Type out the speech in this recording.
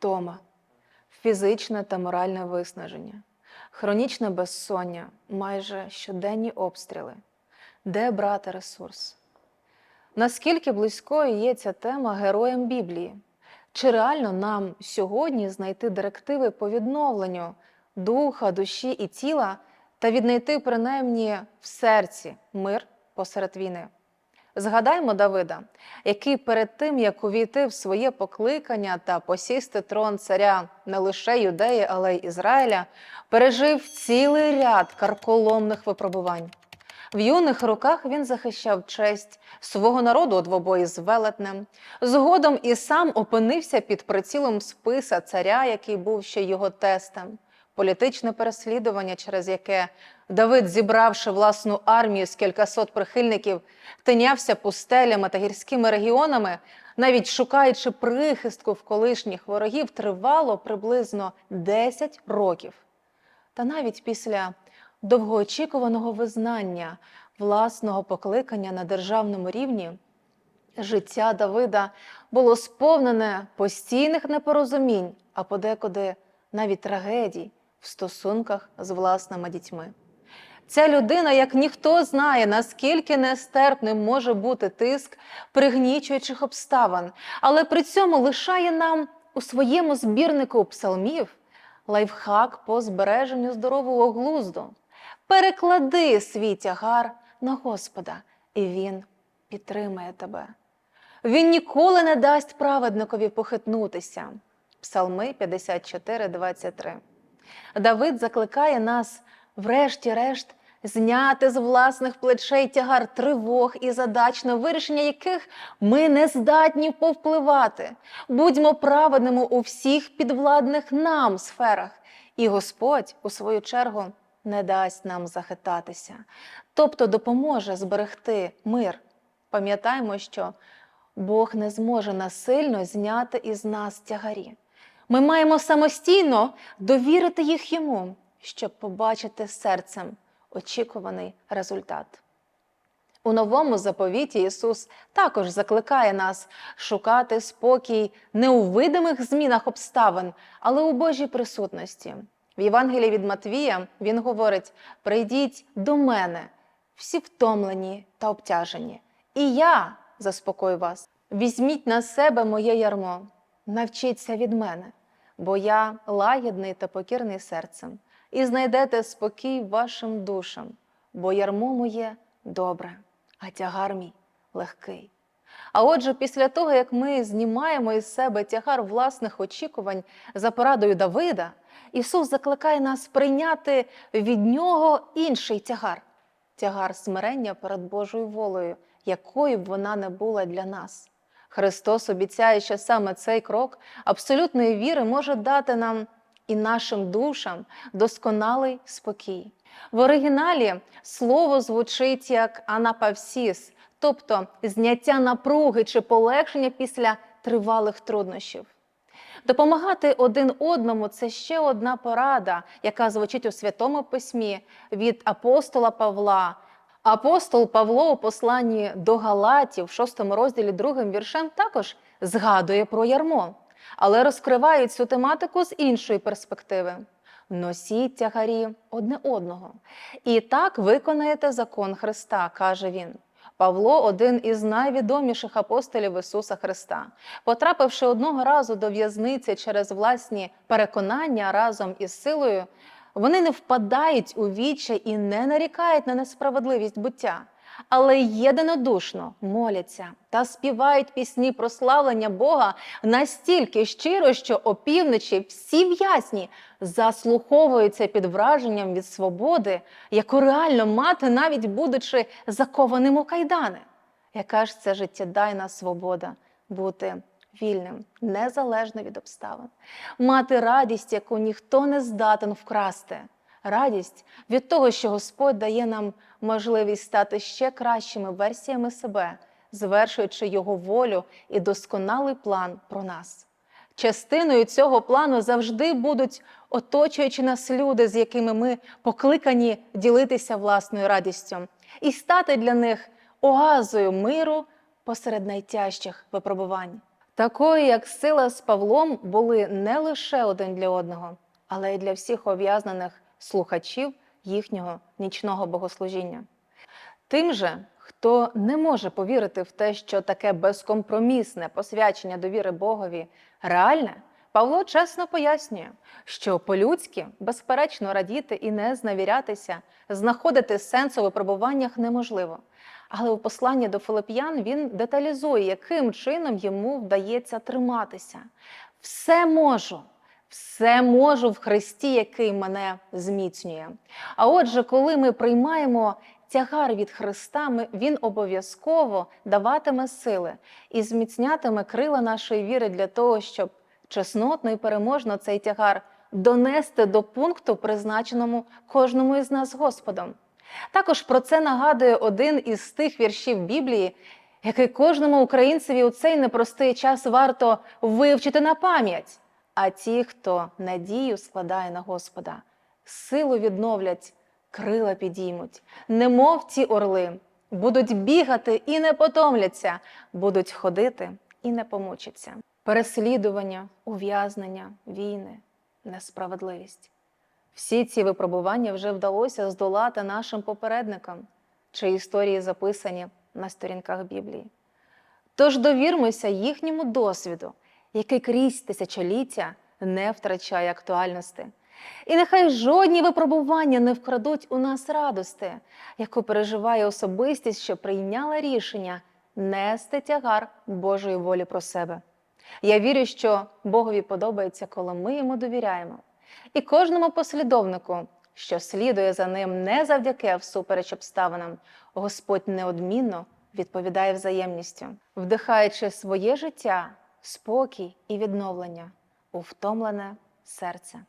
втома, фізичне та моральне виснаження, хронічне безсоння, майже щоденні обстріли. Де брати ресурс? Наскільки близькою є ця тема героям Біблії? Чи реально нам сьогодні знайти директиви по відновленню духа, душі і тіла та віднайти принаймні в серці мир посеред війни? Згадаймо Давида, який перед тим, як увійти в своє покликання та посісти трон царя не лише Юдеї, але й Ізраїля, пережив цілий ряд карколомних випробувань. В юних роках він захищав честь свого народу у двобої з велетнем. Згодом і сам опинився під прицілом списа царя, який був ще його тестем. Політичне переслідування, через яке Давид, зібравши власну армію з кількасот прихильників, тинявся пустелями та гірськими регіонами, навіть шукаючи прихистку в колишніх ворогів, тривало приблизно 10 років. Та навіть після довгоочікуваного визнання власного покликання на державному рівні, життя Давида було сповнене постійних непорозумінь, а подекуди навіть трагедій в стосунках з власними дітьми. Ця людина, як ніхто знає, наскільки нестерпним може бути тиск пригнічуючих обставин, але при цьому лишає нам у своєму збірнику псалмів лайфхак по збереженню здорового глузду. Переклади свій тягар на Господа, і Він підтримає тебе. Він ніколи не дасть праведникові похитнутися. Псалми 54, 23. Давид закликає нас, врешті-решт, зняти з власних плечей тягар тривог і задач, на вирішення яких ми не здатні повпливати. Будьмо праведними у всіх підвладних нам сферах, і Господь, у свою чергу, не дасть нам захитатися, тобто допоможе зберегти мир. Пам'ятаймо, що Бог не зможе насильно зняти із нас тягарі. Ми маємо самостійно довірити їх йому, щоб побачити серцем очікуваний результат. У новому заповіті Ісус також закликає нас шукати спокій не у видимих змінах обставин, але у Божій присутності. В Євангелії від Матвія він говорить: прийдіть до мене, всі втомлені та обтяжені, і я заспокою вас. Візьміть на себе моє ярмо, навчіться від мене, бо я лагідний та покірний серцем, і знайдете спокій вашим душам, бо ярмо моє добре, а тягар мій легкий. А отже, після того, як ми знімаємо із себе тягар власних очікувань за порадою Давида, Ісус закликає нас прийняти від Нього інший тягар тягар смирення перед Божою волею, якою б вона не була для нас. Христос обіцяє, що саме цей крок абсолютної віри може дати нам і нашим душам досконалий спокій. В оригіналі слово звучить як анапавсіс, тобто зняття напруги чи полегшення після тривалих труднощів. Допомагати один одному це ще одна порада, яка звучить у Святому Письмі від апостола Павла. Апостол Павло у посланні до Галатів, в 6 розділі, другим віршем, також згадує про ярмо, але розкриває цю тематику з іншої перспективи. Носіть тягарі одне одного. І так виконаєте закон Христа, каже він. Павло один із найвідоміших апостолів Ісуса Христа. Потрапивши одного разу до в'язниці через власні переконання разом із силою, вони не впадають у віччя і не нарікають на несправедливість буття, але єдинодушно моляться та співають пісні прославлення Бога настільки щиро, що опівночі всі в'язні заслуховуються під враженням від свободи, яку реально мати, навіть будучи закованим у кайдани. Яка ж це життєдайна свобода бути вільним, незалежно від обставин, мати радість, яку ніхто не здатен вкрасти. Радість від того, що Господь дає нам можливість стати ще кращими версіями себе, звершуючи Його волю і досконалий план про нас. Частиною цього плану завжди будуть оточуючи нас люди, з якими ми покликані ділитися власною радістю, і стати для них оазою миру посеред найтяжчих випробувань. Такої, як сила з Павлом, були не лише один для одного, але й для всіх ув'язнених слухачів їхнього нічного богослужіння. Тим же, хто не може повірити в те, що таке безкомпромісне посвячення довіри Богові реальне, Павло чесно пояснює, що по-людськи безперечно радіти і не зневірятися, знаходити сенс у випробуваннях неможливо. Але у посланні до Филип'ян він деталізує, яким чином йому вдається триматися. Все можу, все можу в Христі, який мене зміцнює. А отже, коли ми приймаємо тягар від Христа, Він обов'язково даватиме сили і зміцнятиме крила нашої віри для того, щоб чеснотно і переможно цей тягар донести до пункту, призначеному кожному із нас Господом. Також про це нагадує один із тих віршів Біблії, який кожному українцеві у цей непростий час варто вивчити на пам'ять. А ті, хто надію складає на Господа, силу відновлять, крила підіймуть, немов ті орли, будуть бігати і не потомляться, будуть ходити і не помучаться. Переслідування, ув'язнення, війни, несправедливість. Всі ці випробування вже вдалося здолати нашим попередникам, чиї історії записані на сторінках Біблії. Тож довірмося їхньому досвіду, який крізь тисячоліття не втрачає актуальності. І нехай жодні випробування не вкрадуть у нас радости, яку переживає особистість, що прийняла рішення нести тягар Божої волі про себе. Я вірю, що Богові подобається, коли ми йому довіряємо. І кожному послідовнику, що слідує за ним не завдяки, а всупереч обставинам, Господь неодмінно відповідає взаємністю, вдихаючи своє життя, спокій і відновлення у втомлене серце.